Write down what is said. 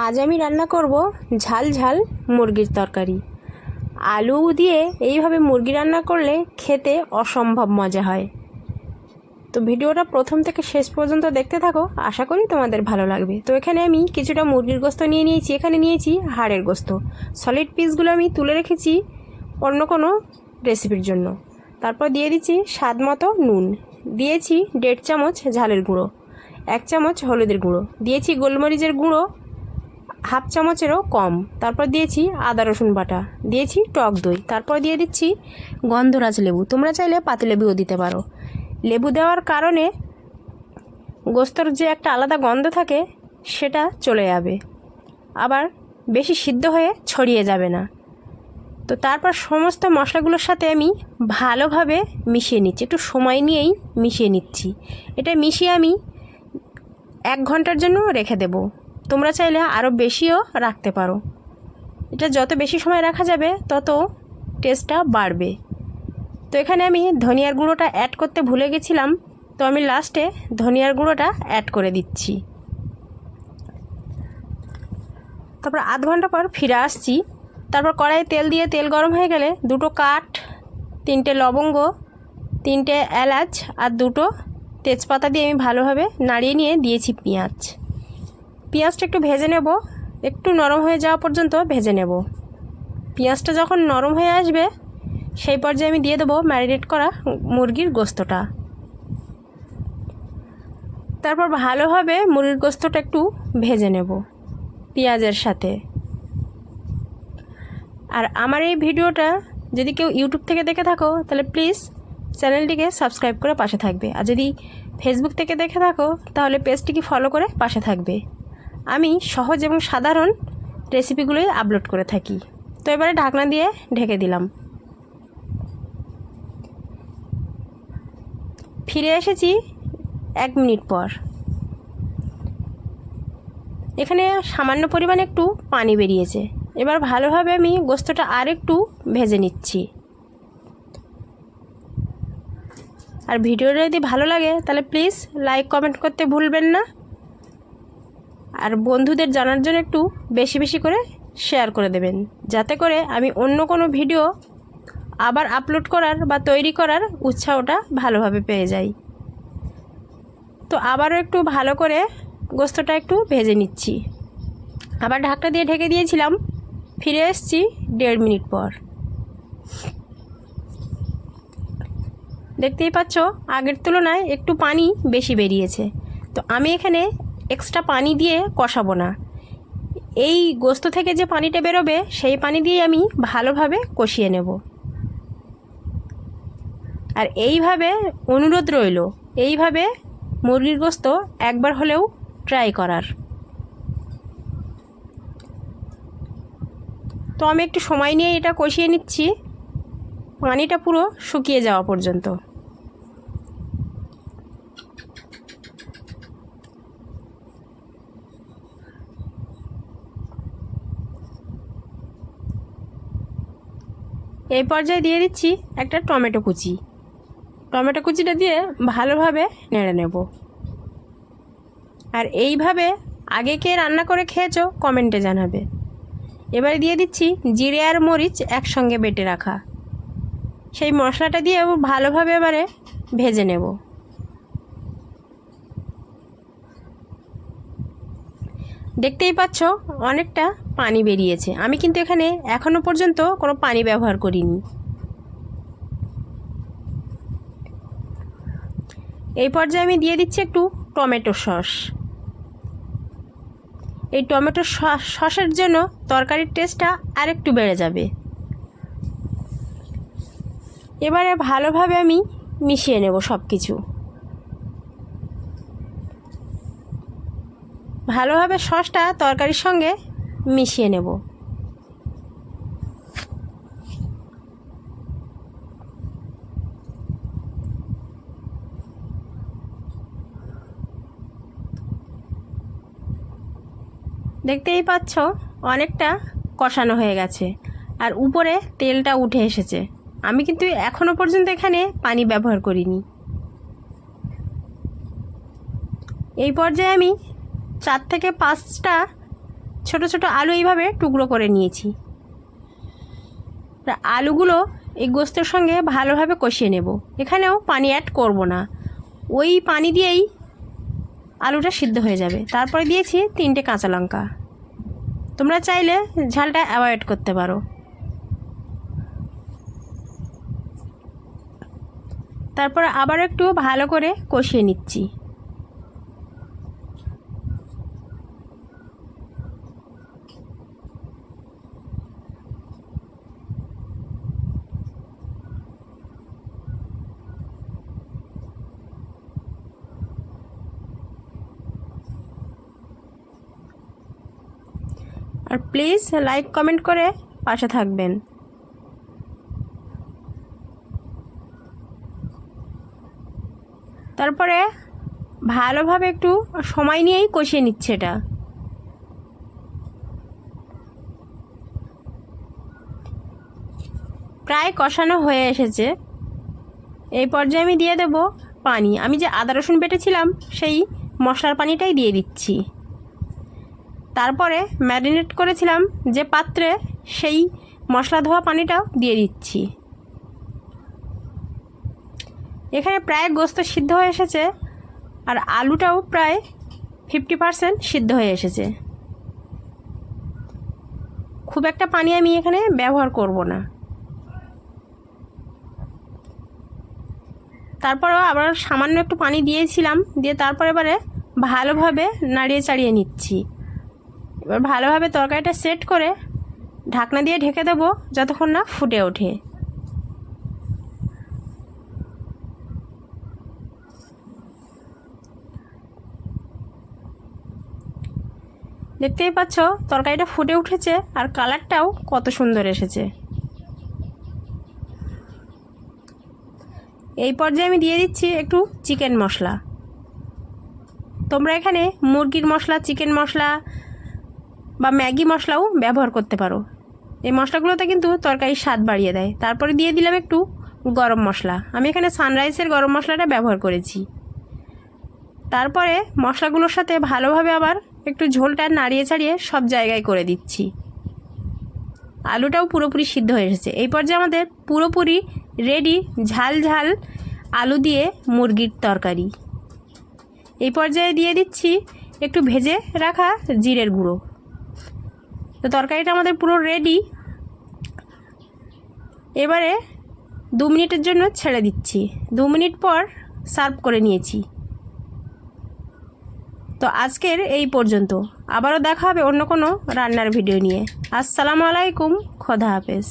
আজ আমি রান্না করব ঝাল ঝাল মুরগির তরকারি। আলু দিয়ে এইভাবে মুরগি রান্না করলে খেতে অসম্ভব মজা হয়। তো ভিডিওটা প্রথম থেকে শেষ পর্যন্ত দেখতে থাকো, আশা করি তোমাদের ভালো লাগবে। তো এখানে আমি কিছুটা মুরগির গোস্ত নিয়ে নিয়েছি, এখানে নিয়েছি হাড়ের গোস্ত। সলিড পিসগুলো আমি তুলে রেখেছি অন্য কোনো রেসিপির জন্য। তারপর দিয়ে দিচ্ছি স্বাদ মতো নুন। দিয়েছি দেড় চামচ ঝালের গুঁড়ো, এক চামচ হলুদের গুঁড়ো। দিয়েছি গোলমরিচের গুঁড়ো হাফ চামচেরও কম। তারপর দিয়েছি আদা, রসুন বাটা। দিয়েছি টক দই। তারপর দিয়ে দিচ্ছি গন্ধরাজ লেবু। তোমরা চাইলে পাতিলেবুও দিতে পারো। লেবু দেওয়ার কারণে গোস্তর যে একটা আলাদা গন্ধ থাকে, সেটা চলে যাবে। আবার বেশি সিদ্ধ হয়ে ছড়িয়ে যাবে না। তো তারপর সমস্ত মশলাগুলোর সাথে আমি ভালোভাবে মিশিয়ে নিচ্ছি। একটু সময় নিয়েই মিশিয়ে নিচ্ছি। এটা মিশিয়ে আমি এক ঘণ্টার জন্য রেখে দেব। তোমরা চাইলে আরও বেশিও রাখতে পারো। এটা যত বেশি সময় রাখা যাবে, তত টেস্টটা বাড়বে। তো এখানে আমি ধনিয়ার গুঁড়োটা অ্যাড করতে ভুলে গেছিলাম, তো আমি লাস্টে ধনিয়ার গুঁড়োটা অ্যাড করে দিচ্ছি। তারপর আধ ঘণ্টা পর ফিরে আসছি। তারপর কড়াইয়ে তেল দিয়ে তেল গরম হয়ে গেলে দুটো কাঠ, তিনটে লবঙ্গ, তিনটে এলাচ আর দুটো তেজপাতা দিয়ে আমি ভালোভাবে নাড়িয়ে নিয়ে দিয়েছি পেঁয়াজ। পেঁয়াজটা একটু ভেজে নেব। একটু নরম হয়ে যাওয়া পর্যন্ত ভেজে নেব। পেঁয়াজটা যখন নরম হয়ে আসবে, সেই পর্যায়ে আমি দিয়ে দেবো ম্যারিনেট করা মুরগির গোস্তটা। তারপর ভালোভাবে মুরগির গোস্তটা একটু ভেজে নেব পেঁয়াজের সাথে। আর আমার এই ভিডিওটা যদি কেউ ইউটিউব থেকে দেখে থাকো, তাহলে প্লিজ চ্যানেলটিকে সাবস্ক্রাইব করে পাশে থাকবে। আর যদি ফেসবুক থেকে দেখে থাকো, তাহলে পেজটিকে ফলো করে পাশে থাকবে। আমি সহজ এবং সাধারণ রেসিপিগুলোই আপলোড করে থাকি। তো এবারে ঢাকনা দিয়ে ঢেকে দিলাম। ফিরে এসেছি এক মিনিট পর। এখানে সামান্য পরিমাণে একটু পানি বেরিয়েছে। এবার ভালোভাবে আমি গোস্তটা আর একটু ভেজে নিচ্ছি। আর ভিডিওটা যদি ভালো লাগে, তাহলে প্লিজ লাইক কমেন্ট করতে ভুলবেন না। আর বন্ধুদের জানার জন্য একটু বেশি বেশি করে শেয়ার করে দেবেন। যাতে করে আমি অন্য কোনো ভিডিও আবার আপলোড করার বা তৈরি করার উৎসাহটা ভালোভাবে পেয়ে যাই। তো আবারও একটু ভালো করে গোস্তটা একটু ভেজে নিচ্ছি। আবার ঢাকটা দিয়ে ঢেকে দিয়েছিলাম, ফিরে এসেছি দেড় মিনিট পর। দেখতেই পাচ্ছ, আগের তুলনায় একটু পানি বেশি বেরিয়েছে। তো আমি এখানে এক্সট্রা পানি দিয়ে কষাবো না। এই গোস্ত থেকে যে পানিটা বেরোবে, সেই পানি দিয়ে আমি ভালোভাবে কষিয়ে নেব। আর এইভাবে অনুরোধ রইল, এইভাবে মুরগির গোস্ত একবার হলেও ট্রাই করার। তো আমি একটু সময় নিয়ে এটা কষিয়ে নিচ্ছি। পানিটা পুরো শুকিয়ে যাওয়া পর্যন্ত। এই পর্যায়ে দিয়ে দিচ্ছি একটা টমেটো কুচি। টমেটো কুচিটা দিয়ে ভালোভাবে নেড়ে নেব। আর এইভাবে আগে কে রান্না করে খেয়েছো কমেন্টে জানাবে। এবারে দিয়ে দিচ্ছি জিরে আর মরিচ একসঙ্গে বেটে রাখা। সেই মশলাটা দিয়ে ভালোভাবে এবারে ভেজে নেব। দেখতেই পাচ্ছ অনেকটা পানি বেরিয়েছে। আমি কিন্তু এখানে এখনও পর্যন্ত কোনো পানি ব্যবহার করিনি। এই পর্যায়ে আমি দিয়ে দিচ্ছি একটু টমেটো সস। এই টমেটো সসের জন্য তরকারির টেস্টটা আরেকটু বেড়ে যাবে। এবারে ভালোভাবে আমি মিশিয়ে নেব সব কিছু ভালোভাবে সসটা তরকারির সঙ্গে মিশিয়ে নেব। দেখতেই পাচ্ছ, অনেকটা কষানো হয়ে গেছে আর উপরে তেলটা উঠে এসেছে। আমি কিন্তু এখনও পর্যন্ত এখানে পানি ব্যবহার করিনি। এই পর্যায়ে আমি চার থেকে পাঁচটা ছোট ছোট আলু এইভাবে টুকরো করে নিয়েছি। আলুগুলো এই গোস্তের সঙ্গে ভালোভাবে কষিয়ে নেব। এখানেও পানি অ্যাড করব না। ওই পানি দিয়েই আলুটা সিদ্ধ হয়ে যাবে। তারপরে দিয়েছি তিনটে কাঁচা লঙ্কা। তোমরা চাইলে ঝালটা অ্যাভয়েড করতে পারো। তারপর আবার একটু ভালো করে কষিয়ে নিচ্ছি। আর প্লিজ লাইক কমেন্ট করে পাশে থাকবেন। তারপরে ভালোভাবে একটু সময় নিয়েই কষিয়ে নিচ্ছে এটা। প্রায় কষানো হয়ে এসেছে। এই পর্যায়ে আমি দিয়ে দেব পানি। আমি যে আদা রসুন বেটেছিলাম, সেই মশলার পানিটাই দিয়ে দিচ্ছি। তারপরে ম্যারিনেট করেছিলাম যে পাত্রে সেই মশলা ধোয়া পানিটাও দিয়ে দিচ্ছি। এখানে প্রায় গোস্ত সিদ্ধ হয়ে এসেছে আর আলুটাও প্রায় ফিফটি পারসেন্ট সিদ্ধ হয়ে এসেছে। খুব একটা পানি আমি এখানে ব্যবহার করব না। তারপরেও আবার সামান্য একটু পানি দিয়েছিলাম, দিয়ে তারপরে এবারে ভালোভাবে নাড়িয়ে চাড়িয়ে নিচ্ছি। এবার ভালোভাবে তরকারিটা সেট করে ঢাকনা দিয়ে ঢেকে দেবো যতক্ষণ না ফুটে ওঠে। দেখতেই পাচ্ছ তরকারিটা ফুটে উঠেছে আর কালারটাও কত সুন্দর এসেছে। এই পর্যায়ে আমি দিয়ে দিচ্ছি একটু চিকেন মশলা। তোমরা এখানে মুরগির মশলা, চিকেন মশলা বা ম্যাগি মশলাও ব্যবহার করতে পারো। এই মশলাগুলোতে কিন্তু তরকারির স্বাদ বাড়িয়ে দেয়। তারপরে দিয়ে দিলাম একটু গরম মশলা। আমি এখানে সানরাইসের গরম মশলাটা ব্যবহার করেছি। তারপরে মশলাগুলোর সাথে ভালোভাবে আবার একটু ঝোলটা নাড়িয়ে ছাড়িয়ে সব জায়গায় করে দিচ্ছি। আলুটাও পুরোপুরি সিদ্ধ হয়ে এসেছে। এই পর্যায়ে আমাদের পুরোপুরি রেডি ঝাল ঝাল আলু দিয়ে মুরগির তরকারি। এই পর্যায়ে দিয়ে দিচ্ছি একটু ভেজে রাখা জিরের গুঁড়ো। তো তরকারিটা আমাদের পুরো রেডি এবারে দু মিনিটের জন্য ছেড়ে দিচ্ছি। দু মিনিট পর সার্ভ করে নিয়েছি। তো আজকের এই পর্যন্ত। আবারও দেখা হবে অন্য কোনো রান্নার ভিডিও নিয়ে। আসসালামু আলাইকুম। খোদা হাফেজ।